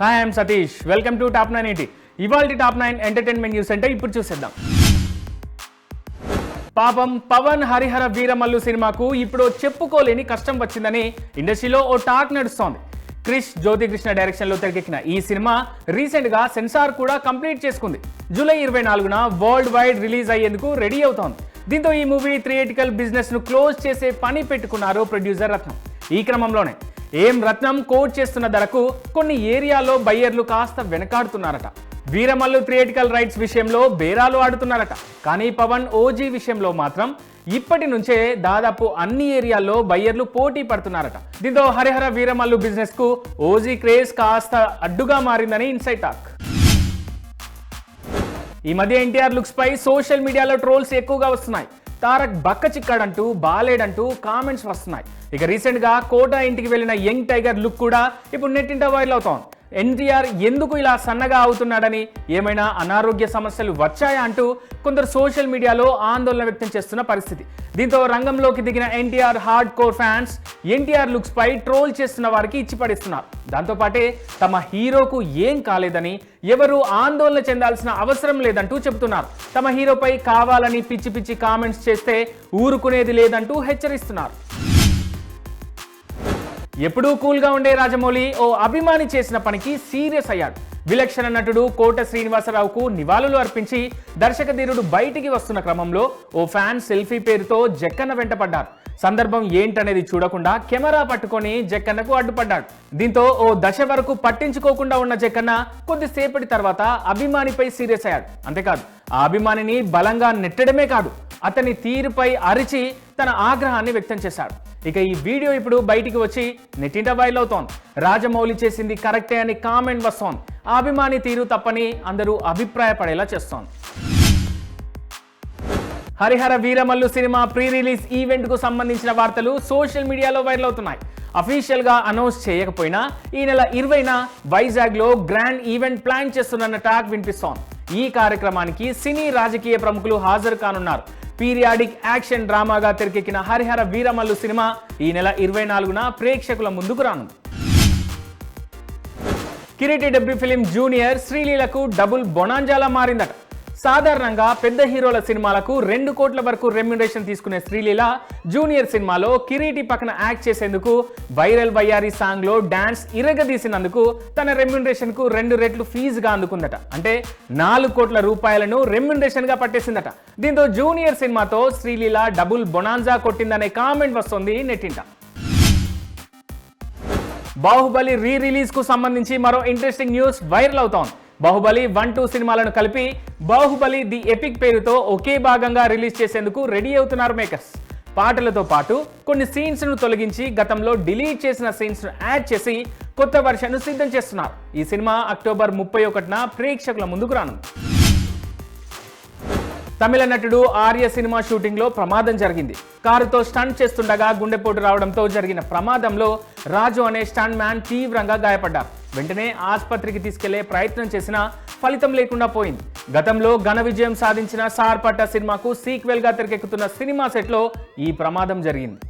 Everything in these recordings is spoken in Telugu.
Hi I'm Satish welcome to top nine eighty ఇవాళ టాప్ నైన్ ఎంటర్టైన్మెంట్ న్యూస్ అంటే ఇప్పుడు చూసేద్దాం. పాపం పవన్ హరిహర వీరమల్లు సినిమాకు ఇప్పుడు చెప్పుకోలేని కష్టం వచ్చిందని ఇండస్ట్రీలో ఓ టాక్ నడుస్తోంది. క్రిష్ జ్యోతికృష్ణ డైరెక్షన్లో తెరకెక్కిన ఈ సినిమా రీసెంట్గా సెన్సార్ కూడా కంప్లీట్ చేసుకుంది. జూలై ఇరవై నాలుగున వరల్డ్ వైడ్ రిలీజ్ అయ్యేందుకు రెడీ అవుతోంది. దీంతో ఈ మూవీ థియేటికల్ బిజినెస్ను క్లోజ్ చేసే పని పెట్టుకున్నారు ప్రొడ్యూసర్ రత్నం. ఈ క్రమంలోనే ఏం రత్నం కోట్ చేస్తున్న ధరకు కొన్ని ఏరియాలో బయ్యర్లు కాస్త వెనకాడుతున్నారట. వీరమల్లు థియేటికల్ రైట్స్ విషయంలో బేరాలు ఆడుతున్నారట. కానీ పవన్ ఓజీ విషయంలో మాత్రం ఇప్పటి నుంచే దాదాపు అన్ని ఏరియాల్లో బయ్యర్లు పోటీ పడుతున్నారట. దీంతో హరిహర వీరమల్లు బిజినెస్కు ఓజీ క్రేజ్ కాస్త అడ్డుగా మారిందని ఇన్సైట్ టాక్. ఈ మధ్య ఎన్టీఆర్ లుక్స్ పై సోషల్ మీడియాలో ట్రోల్స్ ఎక్కువగా వస్తున్నాయి. తారక్ బక్క చిక్కాడంటూ బాలేడంటూ కామెంట్స్ వస్తున్నాయి. ఇక రీసెంట్గా ఇంటికి వెళ్ళిన యంగ్ టైగర్ లుక్ కూడా ఇప్పుడు నెట్టింట వైరల్ అవుతోంది. ఎన్టీఆర్ ఎందుకు ఇలా సన్నగా అవుతున్నాడని ఏమైనా అనారోగ్య సమస్యలు వచ్చాయా అంటూ కొందరు సోషల్ మీడియాలో ఆందోళన వ్యక్తం చేస్తున్న పరిస్థితి. దీంతో రంగంలోకి దిగిన NTR hard core fans NTR looks పై ట్రోల్ చేస్తున్న వారికి ఇచ్చి పడిస్తున్నారు. దాంతోపాటే తమ హీరోకు ఏం కాలేదని ఎవరు ఆందోళన చెందాల్సిన అవసరం లేదంటూ చెబుతున్నారు. తమ హీరోపై కావాలని పిచ్చి పిచ్చి కామెంట్స్ చేస్తే ఊరుకునేది లేదంటూ హెచ్చరిస్తున్నారు. ఎప్పుడూ కూల్గా ఉండే రాజమౌళి ఓ అభిమాని చేసిన పనికి సీరియస్ అయ్యాడు. విలక్షణ నటుడు కోట శ్రీనివాసరావుకు నివాళులు అర్పించి దర్శకధీరుడు బయటికి వస్తున్న క్రమంలో ఓ ఫ్యాన్ సెల్ఫీ పేరుతో జక్కన్న వెంటపడ్డారు సందర్భం ఏంటనేది చూడకుండా కెమెరా పట్టుకొని జక్కన్నకు అడ్డుపడ్డాడు. దీంతో ఓ దశ వరకు పట్టించుకోకుండా ఉన్న జక్కన్న కొద్దిసేపటి తర్వాత అభిమానిపై సీరియస్ అయ్యాడు. అంతేకాదు ఆ అభిమానిని బలంగా నెట్టడమే కాదు అతని తీరుపై అరిచి తన ఆగ్రహాన్ని వ్యక్తం చేశాడు. ఇక ఈ వీడియో ఇప్పుడు బయటికి వచ్చి నెట్టింట వైరల్ అవుతోంది. రాజమౌళి చేసింది కరెక్టే అని కామెంట్ వస్తోంది. అభిమాని తీరు తప్పని అందరూ అభిప్రాయపడేలా చేస్తోంది. Harihara Veeramallu cinema pre release ఈవెంట్కు సంబంధించిన వార్తలు సోషల్ మీడియాలో వైరల్ అవుతున్నాయి. అఫీషియల్గా అనౌన్స్ చేయకపోయినా ఈ నెల ఇరవైన వైజాగ్లో గ్రాండ్ ఈవెంట్ ప్లాన్ చేస్తున్న టాక్ వినిపిస్తోంది. ఈ కార్యక్రమానికి సినీ రాజకీయ ప్రముఖులు హాజరు కానున్నారు. పీరియాడిక్ యాక్షన్ డ్రామాగా తెరకెక్కిన హరిహర వీరమల్లు సినిమా ఈ నెల ఇరవై నాలుగున ప్రేక్షకుల ముందుకు రానుంది. కిరీటి డబ్బి ఫిలిం జూనియర్ శ్రీలీలకు డబుల్ బొనాంజాలా మారిందట. సాధారణంగా పెద్ద హీరోల సినిమాలకు రెండు కోట్ల వరకు రెమ్యునరేషన్ తీసుకునే శ్రీలీల జూనియర్ సినిమాలో కిరీటి పక్కన యాక్ట్ చేసేందుకు వైరల్ వయ్యారి సాంగ్లో డాన్స్ ఇరగదీసినందుకు తన రెమ్యునరేషన్కు రెండు రెట్లు ఫీజుగా అందుకుందట. అంటే నాలుగు కోట్ల రూపాయలను రెమ్యునరేషన్గా పట్టేసిందట. దీంతో జూనియర్ సినిమాతో శ్రీలీల డబుల్ బొనాంజా కొట్టిందనే కామెంట్ వస్తుంది నెట్టింట. బాహుబలి రీ రిలీజ్కు సంబంధించి మరో ఇంట్రెస్టింగ్ న్యూస్ వైరల్ అవుతోంది. బాహుబలి వన్ టూ సినిమాలను కలిపి బాహుబలి ది ఎపిక్ పేరుతో ఒకే భాగంగా రిలీజ్ చేసేందుకు రెడీ అవుతున్నారు మేకర్స్. పాటలతో పాటు కొన్ని సీన్స్ను తొలగించి గతంలో డిలీట్ చేసిన సీన్స్ను యాడ్ చేసి కొత్త వర్షన్ను సిద్ధం చేస్తున్నారు. ఈ సినిమా అక్టోబర్ ముప్పై ఒకటిన ప్రేక్షకుల ముందుకు రానుంది. తమిళ నటుడు ఆర్య సినిమా షూటింగ్లో ప్రమాదం జరిగింది. కారుతో స్టంట్ చేస్తుండగా గుండెపోటు రావడంతో జరిగిన ప్రమాదంలో రాజు అనే స్టంట్ మ్యాన్ తీవ్రంగా గాయపడ్డారు. వెంటనే ఆసుపత్రికి తీసుకెళ్ళే ప్రయత్నం చేసినా ఫలితం లేకుండా పోయింది. గతంలో ఘన విజయం సాధించిన సార్పట్ట సినిమాకు సీక్వెల్గా తెరకెక్కుతున్న సినిమా సెట్లో ఈ ప్రమాదం జరిగింది.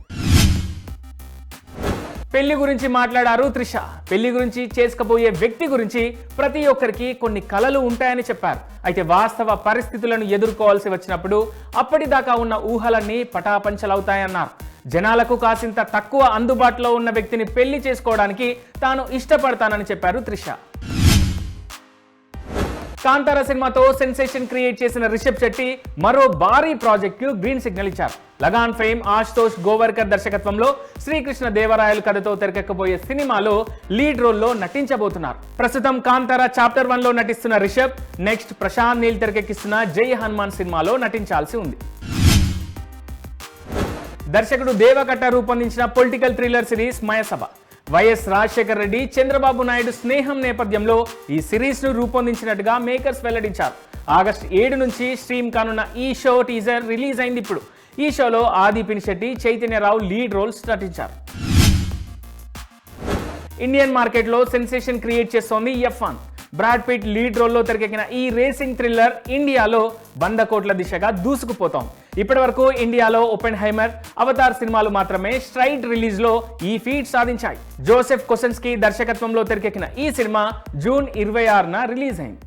పెళ్ళి గురించి మాట్లాడారు త్రిష. పెళ్ళి గురించి చేసుకపోయే వ్యక్తి గురించి ప్రతి ఒక్కరికి కొన్ని కలలు ఉంటాయని చెప్పారు. అయితే వాస్తవ పరిస్థితులను ఎదుర్కోవాల్సి వచ్చినప్పుడు అప్పటిదాకా ఉన్న ఊహలన్నీ పటాపంచలవుతాయన్నారు. జనాలకు కాసింత తక్కువ అందుబాటులో ఉన్న వ్యక్తిని పెళ్ళి చేసుకోవడానికి తాను ఇష్టపడతానని చెప్పారు త్రిష. కాంతార సినిమాతో సెన్సేషన్ క్రియేట్ చేసిన రిషబ్ శెట్టి మరో భారీ ప్రాజెక్ట్కు గ్రీన్ సిగ్నల్ ఇచ్చారు. లగాన్ ఫేమ్ ఆశుతోష్ గోవర్కర్ దర్శకత్వంలో శ్రీకృష్ణ దేవరాయలు కథతో తెరకెక్కబోయే సినిమాలో లీడ్ రోల్లో నటించబోతున్నారు. ప్రస్తుతం కాంతార చాప్టర్ వన్లో నటిస్తున్న రిషబ్ నెక్స్ట్ ప్రశాంత్ నీల్ తెరకెక్కిస్తున్న జై హనుమాన్ సినిమాలో నటించాల్సి ఉంది. దర్శకుడు దేవకట్ట రూపొందించిన political thriller series Mayasabha. YS Rajasekhar Reddy Chandrababu Naidu స్నేహం నేపథ్యంలో ఈ సిరీస్ను రూపొందించినట్టుగా మేకర్స్ వెల్లడించారు. ఆగస్ట్ ఏడు నుంచి స్ట్రీమ్ కానున్న ఈ షో టీజర్ రిలీజ్ అయింది ఇప్పుడు. ఈ షోలో ఆది పినిశెట్టి చైతన్యరావు లీడ్ రోల్స్ నటించారు. ఇండియన్ మార్కెట్లో సెన్సేషన్ క్రియేట్ చేస్తోంది F one Brad Pitt lead రోల్లో తెరకెక్కిన ఈ రేసింగ్ థ్రిల్లర్ ఇండియాలో వంద కోట్ల దిశగా దూసుకుపోతాం ఇప్పటి వరకు ఇండియాలో ఓపెన్ హైమర్ అవతార్ సినిమాలు మాత్రమే స్ట్రైట్ రిలీజ్లో ఈ ఫీట్ సాధించాయి. జోసెఫ్ కొసెన్స్కీ దర్శకత్వంలో తెరకెక్కిన ఈ సినిమా జూన్ ఇరవై ఆరున రిలీజ్ అయింది.